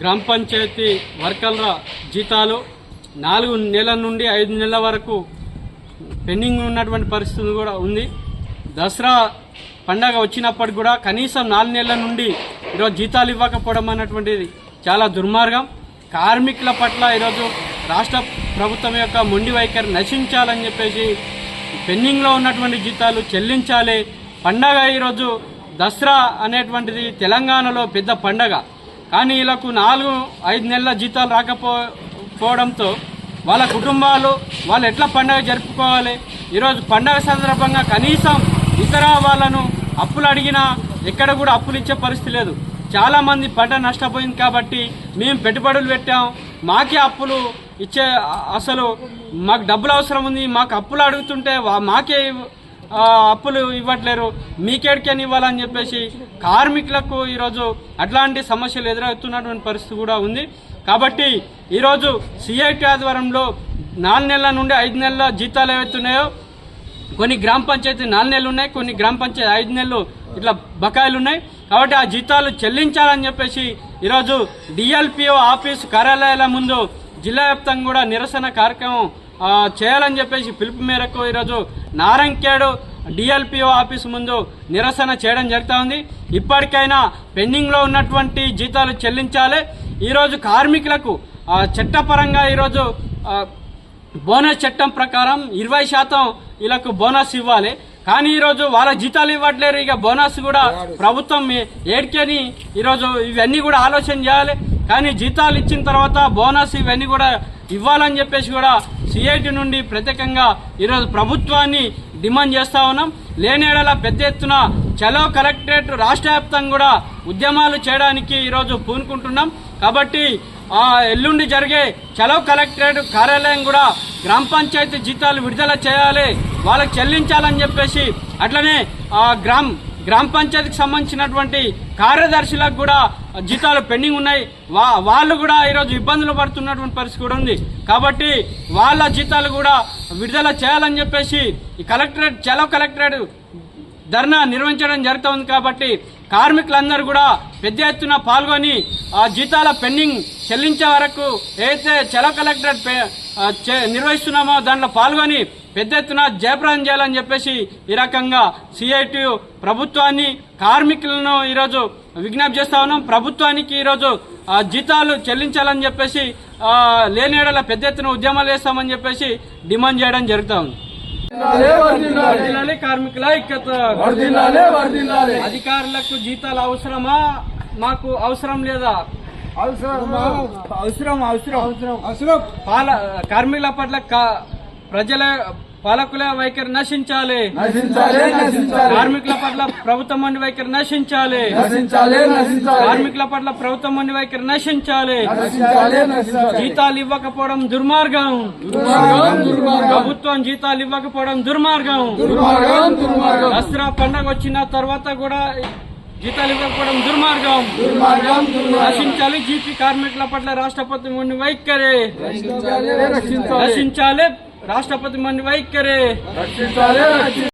గ్రామ పంచాయతీ వర్కర్ల జీతాలు నాలుగు నెలల నుండి ఐదు నెలల వరకు పెండింగ్ ఉన్నటువంటి పరిస్థితి కూడా ఉంది. దసరా పండగ వచ్చినప్పటికి కూడా కనీసం నాలుగు నెలల నుండి ఈరోజు జీతాలు ఇవ్వకపోవడం అన్నటువంటిది చాలా దుర్మార్గం. కార్మికుల పట్ల ఈరోజు రాష్ట్ర ప్రభుత్వం యొక్క మొండి వైఖరి నశించాలని చెప్పేసి పెండింగ్లో ఉన్నటువంటి జీతాలు చెల్లించాలి. పండగ ఈరోజు దసరా అనేటువంటిది తెలంగాణలో పెద్ద పండగ. కానీ వీళ్ళకు నాలుగు ఐదు నెలల జీతాలు రాకపోవడంతో వాళ్ళ కుటుంబాలు వాళ్ళు ఎట్లా పండగ జరుపుకోవాలి? ఈరోజు పండగ సందర్భంగా కనీసం ఇతర వాళ్ళను అప్పులు అడిగినా ఎక్కడ కూడా అప్పులు ఇచ్చే పరిస్థితి లేదు. చాలామంది పంట నష్టపోయింది కాబట్టి మేము పెట్టుబడులు పెట్టాం. మాకే అప్పులు ఇచ్చే అసలు మాకు డబ్బులు అవసరం ఉంది. మాకు అప్పులు అడుగుతుంటే మాకే అప్పులు ఇవ్వట్లేరు. మీకేడికని ఇవ్వాలని చెప్పేసి కార్మికులకు ఈరోజు అట్లాంటి సమస్యలు ఎదురవుతున్నటువంటి పరిస్థితి కూడా ఉంది. కాబట్టి ఈరోజు సిఐటి ఆధ్వర్యంలో నాలుగు నెలల నుండి ఐదు నెలల జీతాలు ఏవైతున్నాయో కొన్ని గ్రామ పంచాయతీ నాలుగు నెలలు ఉన్నాయి కొన్ని గ్రామ పంచాయతీ ఐదు నెలలు ఇట్లా బకాయిలు ఉన్నాయి. కాబట్టి ఆ జీతాలు చెల్లించాలని చెప్పేసి ఈరోజు డిఎల్పిఓ ఆఫీసు కార్యాలయాల ముందు జిల్లా వ్యాప్తంగా కూడా నిరసన కార్యక్రమం చేయాలని చెప్పేసి పిలుపు మేరకు ఈరోజు నారంకేడు డిఎల్పిఓ ఆఫీస్ ముందు నిరసన చేయడం జరుగుతూ ఉంది. ఇప్పటికైనా పెండింగ్లో ఉన్నటువంటి జీతాలు చెల్లించాలి. ఈరోజు కార్మికులకు చట్టపరంగా ఈరోజు బోనస్ చట్టం ప్రకారం ఇరవై శాతం వీళ్ళకు బోనస్ ఇవ్వాలి. కానీ ఈరోజు వాళ్ళ జీతాలు ఇవ్వట్లేరు. ఇక బోనస్ కూడా ప్రభుత్వం ఏడ్కని ఈరోజు ఇవన్నీ కూడా ఆలోచన చేయాలి. కానీ జీతాలు ఇచ్చిన తర్వాత బోనస్ ఇవన్నీ కూడా ఇవ్వాలని చెప్పేసి కూడా సిఐటి నుండి ప్రత్యేకంగా ఈరోజు ప్రభుత్వాన్ని డిమాండ్ చేస్తా ఉన్నాం. లేనేడల పెద్ద ఎత్తున చలో కలెక్టరేట్ రాష్ట్ర వ్యాప్తంగా కూడా ఉద్యమాలు చేయడానికి ఈరోజు పూనుకుంటున్నాం. కాబట్టి ఆ ఎల్లుండి జరిగే చలో కలెక్టరేట్ కార్యాలయం కూడా గ్రామ పంచాయతీ జీతాలు విడుదల చేయాలి. వాళ్ళకి చెల్లించాలని చెప్పేసి అట్లనే ఆ గ్రామ గ్రామ పంచాయతీకి సంబంధించినటువంటి కార్యదర్శులకు కూడా జీతాలు పెండింగ్ ఉన్నాయి. వా వాళ్ళు కూడా ఈరోజు ఇబ్బందులు పడుతున్నటువంటి పరిస్థితి కూడా ఉంది. కాబట్టి వాళ్ళ జీతాలు కూడా విడుదల చేయాలని చెప్పేసి ఈ కలెక్టరేట్ చలో కలెక్టరేట్ ధర్నా నిర్వహించడం జరుగుతుంది కాబట్టి కార్మికులందరూ కూడా పెద్ద ఎత్తున పాల్గొని ఆ జీతాల పెండింగ్ చెల్లించే వరకు ఏదైతే చలో కలెక్టరేట్ చే- నిర్వహిస్తున్నామో దాంట్లో పాల్గొని పెద్ద ఎత్తున జయప్రదం చేయాలని చెప్పేసి ఈ రకంగా సిఐటి ప్రభుత్వాన్ని కార్మికులను ఈరోజు విజ్ఞప్తి చేస్తా ఉన్నాం. ప్రభుత్వానికి ఈరోజు జీతాలు చెల్లించాలని చెప్పేసి లేనేడల పెద్ద ఎత్తున ఉద్యమాలు చేస్తామని చెప్పేసి డిమాండ్ చేయడం జరుగుతా ఉంది. కార్మికుల అధికారులకు జీతాలు అవసరమా? మాకు అవసరం లేదా? అవసరం అవసరం అవసరం. అవసరం పాల కార్మికుల పట్ల ప్రజల పాలకుల వైఖరి నశించాలి. కార్మికుల పట్ల ప్రభుత్వం మండి వైఖరి నశించాలి. కార్మికుల పట్ల ప్రభుత్వం మండి వైఖరి నశించాలి. జీతాలు ఇవ్వకపోవడం దుర్మార్గం. ప్రభుత్వం జీతాలు ఇవ్వకపోవడం దుర్మార్గం. దసరా పండగ వచ్చిన తర్వాత కూడా జీతాలు ఇవ్వకపోవడం దుర్మార్గం. నశించాలి జీపీ కార్మికుల పట్ల రాష్ట్రపతి మండి వైఖరి. నశించాలి రాష్ట్రపతి మండి వైఖరి.